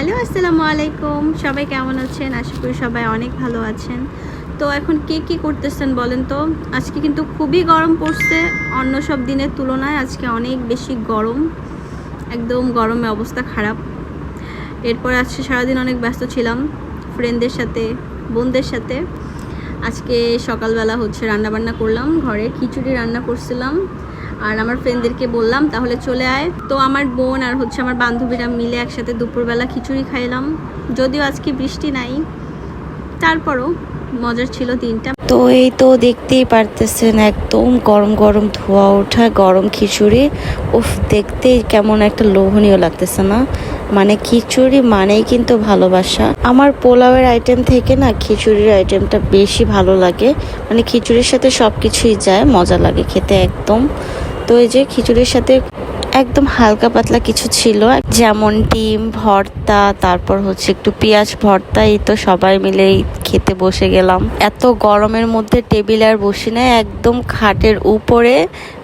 Hello, আসসালামু আলাইকুম। সবাই কেমন আছেন? আশা করি সবাই অনেক ভালো আছেন। তো এখন কে কী করতেছেন বলেন তো? আজকে কিন্তু খুবই গরম পড়ছে, অন্য সব দিনের তুলনায় আজকে অনেক বেশি গরম। একদম গরমে অবস্থা খারাপ। এরপর আজকে সারাদিন অনেক ব্যস্ত ছিলাম ফ্রেন্ডদের সাথে, বোনদের সাথে। আজকে সকালবেলা হচ্ছে রান্না বান্না করলাম, ঘরে খিচুড়ি রান্না করছিলাম। আর আমার ফ্রেন্ডদেরকে বললাম, তাহলে চলে আয়। তো আমার বোন আর হচ্ছে আমার বান্ধবীরা মিলে একসাথে দুপুরবেলা খিচুড়ি খাইলাম। যদিও আজকে বৃষ্টি নাই, তারপরও মজার ছিল দিনটা। তো এই তো দেখতেই পারতেছেন, একদম গরম গরম ধোয়া ওঠা, গরম খিচুড়ি। উফ, দেখতেই কেমন একটা লোভনীয় লাগতেছে না? মানে খিচুড়ি মানেই কিন্তু ভালোবাসা। আমার পোলাওয়ের আইটেম থেকে না খিচুড়ির আইটেমটা বেশি ভালো লাগে। মানে খিচুড়ির সাথে সব কিছুই যায়, মজা লাগে খেতে একদম। তো এই যে খিচুড়ির সাথে একদম হালকা পাতলা কিছু ছিল। যেমন ডিম, ভর্তা, তারপর হচ্ছে একটু পেঁয়াজ ভর্তা, এই তো সবাই মিলে এই খেতে বসে গেলাম। এত গরমের মধ্যে টেবিল আর বসি না একদম খাটের উপরে,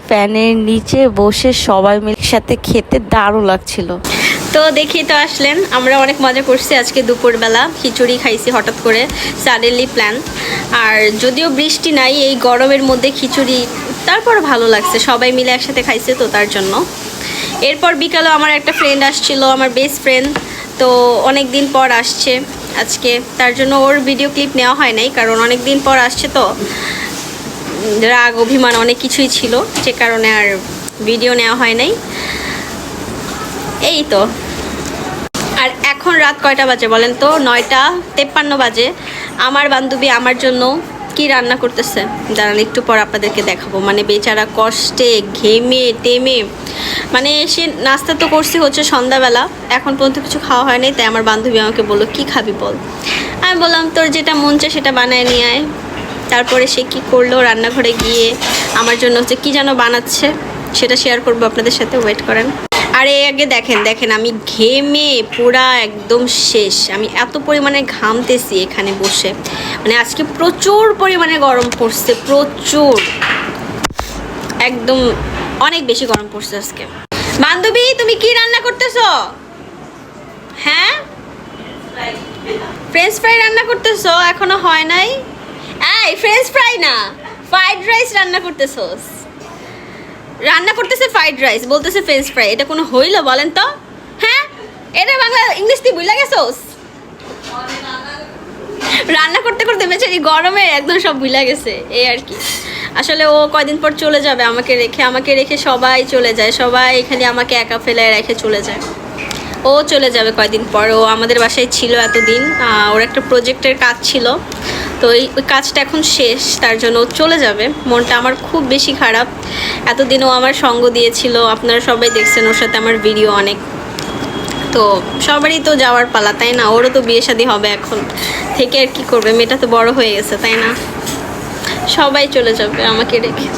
ফ্যানের নিচে বসে সবাই মিলে সাথে খেতে দারুণ লাগছিল। তো দেখি তো আসলেন, আমরা অনেক মজা করছি আজকে দুপুরবেলা। খিচুড়ি খাইছি হঠাৎ করে সাডেনলি প্ল্যান আর যদিও বৃষ্টি নাই, এই গরমের মধ্যে খিচুড়ি তারপর ভালো লাগছে। সবাই মিলে একসাথে খাইছে তো তার জন্য। এরপর বিকালে আমার একটা ফ্রেন্ড আসছিল, আমার বেস্ট ফ্রেন্ড তো অনেক দিন পর আসছে আজকে। তার জন্য ওর ভিডিও ক্লিপ নেওয়া হয় নাই, কারণ অনেক দিন পর আসছে তো। রাগ, অভিমান অনেক কিছুই ছিল, যে কারণে আর ভিডিও নেওয়া হয় নাই। এই তো। আর এখন রাত কয়টা বাজে বলেন তো? নয়টা তেপ্পান্ন বাজে। আমার বান্ধবী আমার জন্য কি রান্না করতেছে? দাঁড়ান, একটু পর আপনাদেরকে দেখাবো। মানে বেচারা কষ্টে, ঘেমে, টেমে। মানে সে নাস্তা তো করছি হচ্ছে সন্ধ্যাবেলা। এখন পর্যন্ত কিছু খাওয়া হয়নি তাই আমার বান্ধবী আমাকে বলল, কি খাবি বল? আমি বললাম, তোর যেটা মন চায় সেটা বানায় নিয়ে আয়। তারপরে সে কি করল, রান্নাঘরে গিয়ে আমার জন্য হচ্ছে কি যেন বানাচ্ছে, সেটা শেয়ার করব আপনাদের সাথে ওয়েট করেন। আর এই আগে দেখেন দেখেন, আমি ঘেমে পুরা একদম শেষ। আমি এত পরিমাণে ঘামতেছি এখানে বসে। মানে আজকে প্রচুর পরিমাণে গরম পড়ছে, প্রচুর। একদম অনেক বেশি গরম পড়ছে আজকে। বান্ধবী, তুমি কি রান্না করতেছো? হ্যাঁ? ফ্রেঞ্চ ফ্রাই রান্না করতেছো? এখনও হয় নাই? এই ফ্রেঞ্চ ফ্রাই না। ফ্রাইড রাইস রান্না করতেছোস রান্না করতেছে ফ্রাইড রাইস বলতেছে ফ্রেঞ্চ ফ্রাই এটা কোনো হইল বলেন তো? হ্যাঁ? এটা বাংলা, ইংলিশ তুই বুঝলা গেছোস রান্না করতে করতে বেচারি গরমে একদম সব ভুলে গেছে, এই আর কি। আসলে ও কয়দিন পর চলে যাবে আমাকে রেখে আমাকে রেখে সবাই চলে যায়, সবাই এখানে আমাকে একা ফেলে রেখে চলে যায়। ও চলে যাবে কয়দিন পর, ও আমাদের বাসায় ছিল এতদিন ওর একটা প্রজেক্টের কাজ ছিল। তো এই, ওই কাজটা এখন শেষ, তার জন্য চলে যাবে। মনটা আমার খুব বেশি খারাপ। এতদিন ও আমার সঙ্গ দিয়েছিল, আপনারা সবাই দেখছেন ওর সাথে আমার ভিডিও অনেক। তো সবারই তো যাওয়ার পালা, তাই না? ওরও তো বিয়ে শাদী হবে এখন। থেকে আর কি করবে? মেয়েটা তো বড় হয়ে গেছে, তাই না? সবাই চলে যাবে আমাকে রেখে।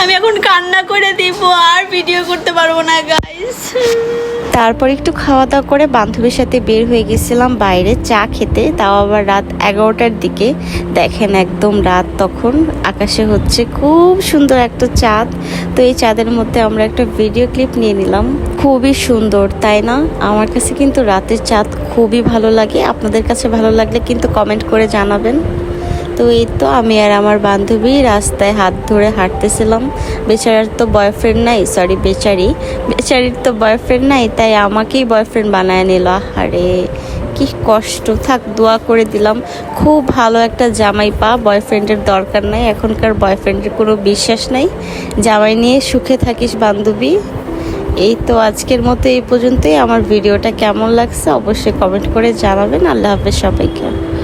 আমি এখন কান্না করে দিব, আর ভিডিও করতে পারব না গাইস তারপর একটু খাওয়া দাওয়া করে বান্ধবীর সাথে বের হয়ে গেছিলাম বাইরে, চা খেতে। তাও আবার রাত এগারোটার দিকে। দেখেন একদম রাত তখন, আকাশে হচ্ছে খুব সুন্দর একটা চাঁদ। তো এই চাঁদের মধ্যে আমরা একটা ভিডিও ক্লিপ নিয়ে নিলাম। খুবই সুন্দর, তাই না? আমার কাছে কিন্তু রাতের চাঁদ খুবই ভালো লাগে। আপনাদের কাছে ভালো লাগলে কিন্তু কমেন্ট করে জানাবেন। তো এই তো আমি আর আমার বান্ধবী রাস্তায় হাত ধরে হাঁটতেছিলাম। বেচারার তো বয়ফ্রেন্ড নাই সরি বেচারি। বেচারির তো বয়ফ্রেন্ড নাই, তাই আমাকেই বয়ফ্রেন্ড বানায় নিল। আরে কি কষ্ট। থাক, দোয়া করে দিলাম। খুব ভালো একটা জামাই পা বয়ফ্রেন্ডের দরকার নাই, এখনকার বয়ফ্রেন্ডের কোনো বিশ্বাস নাই। জামাই নিয়ে সুখে থাকিস, বান্ধবী। এই তো আজকের মতো এই পর্যন্তই। আমার ভিডিওটা কেমন লাগছে অবশ্যই কমেন্ট করে জানাবেন। আল্লাহ হাফেজ সবাইকে।